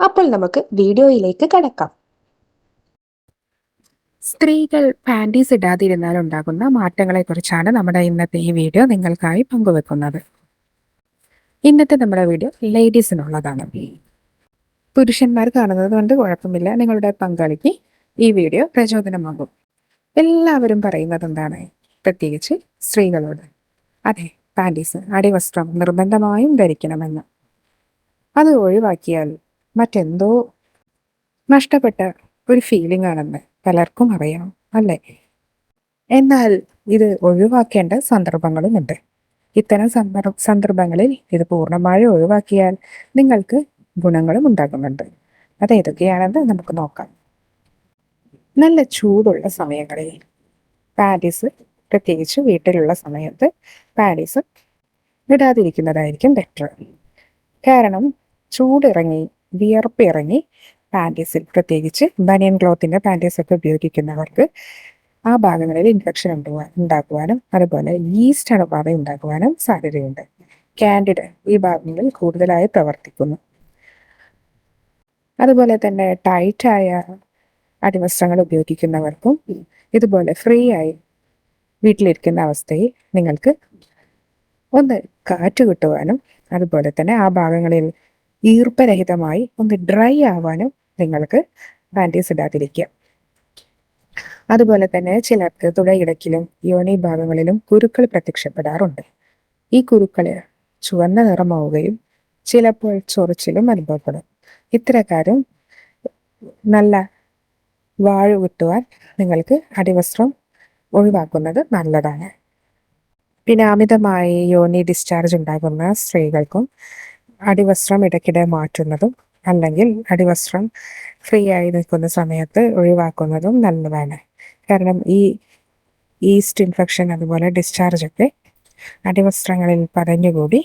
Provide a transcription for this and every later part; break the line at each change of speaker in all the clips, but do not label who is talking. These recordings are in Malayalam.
അപ്പോൾ നമുക്ക് വീഡിയോയിലേക്ക് കടക്കാം.
സ്ത്രീകൾ പാന്റീസ് ഇടാതിരുന്നാൽ ഉണ്ടാകുന്ന മാറ്റങ്ങളെക്കുറിച്ചാണ് നമ്മുടെ ഇന്നത്തെ ഈ വീഡിയോ നിങ്ങൾക്കായി പങ്കുവെക്കുന്നത്. ഇന്നത്തെ നമ്മുടെ വീഡിയോ ലേഡീസിനുള്ളതാണ്. പുരുഷന്മാർ കാണുന്നത് കൊണ്ട് കുഴപ്പമില്ല. നിങ്ങളുടെ പങ്കാളിക്ക് ഈ വീഡിയോ പ്രചോദനമാകും. എല്ലാവരും പറയുന്നത് എന്താണ്? പ്രത്യേകിച്ച് സ്ത്രീകളോട്. അതെ പാന്റീസ് അടിവസ്ത്രം നിർബന്ധമായും ധരിക്കണമെന്ന്. അത് ഒഴിവാക്കിയാൽ മറ്റെന്തോ നഷ്ടപ്പെട്ട ഒരു ഫീലിംഗ് ആണെന്ന് പലർക്കും അറിയാം അല്ലേ? എന്നാൽ ഇത് ഒഴിവാക്കേണ്ട സന്ദർഭങ്ങളുമുണ്ട്. ഇത്തരം സന്ദർഭ സന്ദർഭങ്ങളിൽ ഇത് പൂർണമായും ഒഴിവാക്കിയാൽ നിങ്ങൾക്ക് ഗുണങ്ങളും ഉണ്ടാകുന്നുണ്ട്. അത് ഏതൊക്കെയാണെന്ന് നമുക്ക് നോക്കാം. നല്ല ചൂടുള്ള സമയങ്ങളിൽ പാരീസ് പ്രത്യേകിച്ച് വീട്ടിലുള്ള സമയത്ത് പാരീസ് ഇടാതിരിക്കുന്നതായിരിക്കും ബെറ്റർ കാരണം ചൂടിറങ്ങി വിയർപ്പ് ഇറങ്ങി പാന്റീസിൽ പ്രത്യേകിച്ച് ബനിയൻ ക്ലോത്തിന്റെ പാന്റീസ് ഒക്കെ ഉപയോഗിക്കുന്നവർക്ക് ആ ഭാഗങ്ങളിൽ ഇൻഫെക്ഷൻ ഉണ്ടാകുവാൻ ഉണ്ടാക്കുവാനും അതുപോലെ ഈസ്റ്റ് അണുബാധ ഉണ്ടാക്കുവാനും സാധ്യതയുണ്ട്. കാൻഡിഡ് ഈ ഭാഗങ്ങളിൽ കൂടുതലായി പ്രവർത്തിക്കുന്നു. അതുപോലെ തന്നെ ടൈറ്റായ അടിവസ്ത്രങ്ങൾ ഉപയോഗിക്കുന്നവർക്കും ഇതുപോലെ ഫ്രീ ആയി വീട്ടിലിരിക്കുന്ന അവസ്ഥയിൽ നിങ്ങൾക്ക് ഒന്ന് കാറ്റ് കിട്ടുവാനും അതുപോലെ തന്നെ ആ ഭാഗങ്ങളിൽ ഈർപ്പരഹിതമായി ഒന്ന് ഡ്രൈ ആവാനും നിങ്ങൾക്ക് ബാൻഡേജ് ഇടാതിരിക്കുക. അതുപോലെ തന്നെ ചിലർക്ക് തുടയിടക്കിലും യോനി ഭാഗങ്ങളിലും കുരുക്കൾ പ്രത്യക്ഷപ്പെടാറുണ്ട്. ഈ കുരുക്കൾ ചുവന്ന നിറമാവുകയും ചിലപ്പോൾ ചൊറിച്ചിലും അനുഭവപ്പെടും. ഇത്തരക്കാരും നല്ല വാഴ കിട്ടുവാൻ നിങ്ങൾക്ക് അടിവസ്ത്രം ഒഴിവാക്കുന്നത് നല്ലതാണ്. പിന്നെ അമിതമായി യോനി ഡിസ്ചാർജ് ഉണ്ടാകുന്ന സ്ത്രീകൾക്കും അടിവസ്ത്രം ഇടയ്ക്കിടെ മാറ്റുന്നതും അല്ലെങ്കിൽ അടിവസ്ത്രം ഫ്രീ ആയി നിൽക്കുന്ന സമയത്ത് ഒഴിവാക്കുന്നതും നല്ലതാണ്. കാരണം ഈ ഈസ്റ്റ് ഇൻഫെക്ഷൻ അതുപോലെ ഡിസ്ചാർജ് ഒക്കെ അടിവസ്ത്രങ്ങളിൽ പതഞ്ഞുകൂടി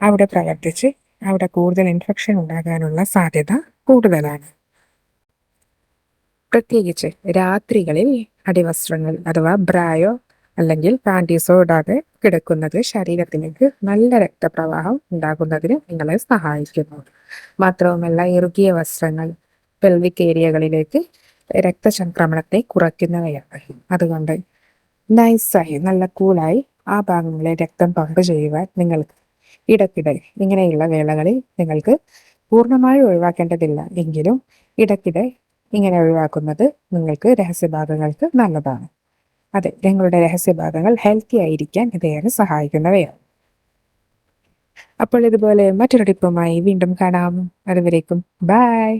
അവിടെ പ്രവർത്തിച്ച് അവിടെ കൂടുതൽ ഇൻഫെക്ഷൻ ഉണ്ടാകാനുള്ള സാധ്യത കൂടുതലാണ്. പ്രത്യേകിച്ച് രാത്രികളിൽ അടിവസ്ത്രങ്ങൾ അഥവാ ബ്രായോ അല്ലെങ്കിൽ പാന്റീസോ ഇടാതെ കിടക്കുന്നത് ശരീരത്തിലേക്ക് നല്ല രക്തപ്രവാഹം ഉണ്ടാകുന്നതിന് നിങ്ങളെ സഹായിക്കുന്നു. മാത്രവുമല്ല ഇറുകിയ വസ്ത്രങ്ങൾ പെൽവിക് ഏരിയകളിലേക്ക് രക്തചംക്രമണത്തെ കുറയ്ക്കുന്നവയാണ്. അതുകൊണ്ട് നൈസായി നല്ല കൂളായി ആ ഭാഗങ്ങളെ രക്തം പമ്പ് ചെയ്യുവാൻ നിങ്ങൾക്ക് ഇടയ്ക്കിടെ ഇങ്ങനെയുള്ള വേളകളിൽ നിങ്ങൾക്ക് പൂർണമായി ഒഴിവാക്കേണ്ടതില്ല. എങ്കിലും ഇടയ്ക്കിടെ ഇങ്ങനെ ഒഴിവാക്കുന്നത് നിങ്ങൾക്ക് രഹസ്യഭാഗങ്ങൾക്ക് നല്ലതാണ്. അതെ നിങ്ങളുടെ രഹസ്യഭാഗങ്ങൾ ഹെൽത്തി ആയിരിക്കാൻ ഇതേറെ സഹായിക്കുന്നവയാണ് അപ്പോൾ ഇതുപോലെ മറ്റൊരു ടിപ്പുമായി വീണ്ടും കാണാം. അതുവരേക്കും. ബൈ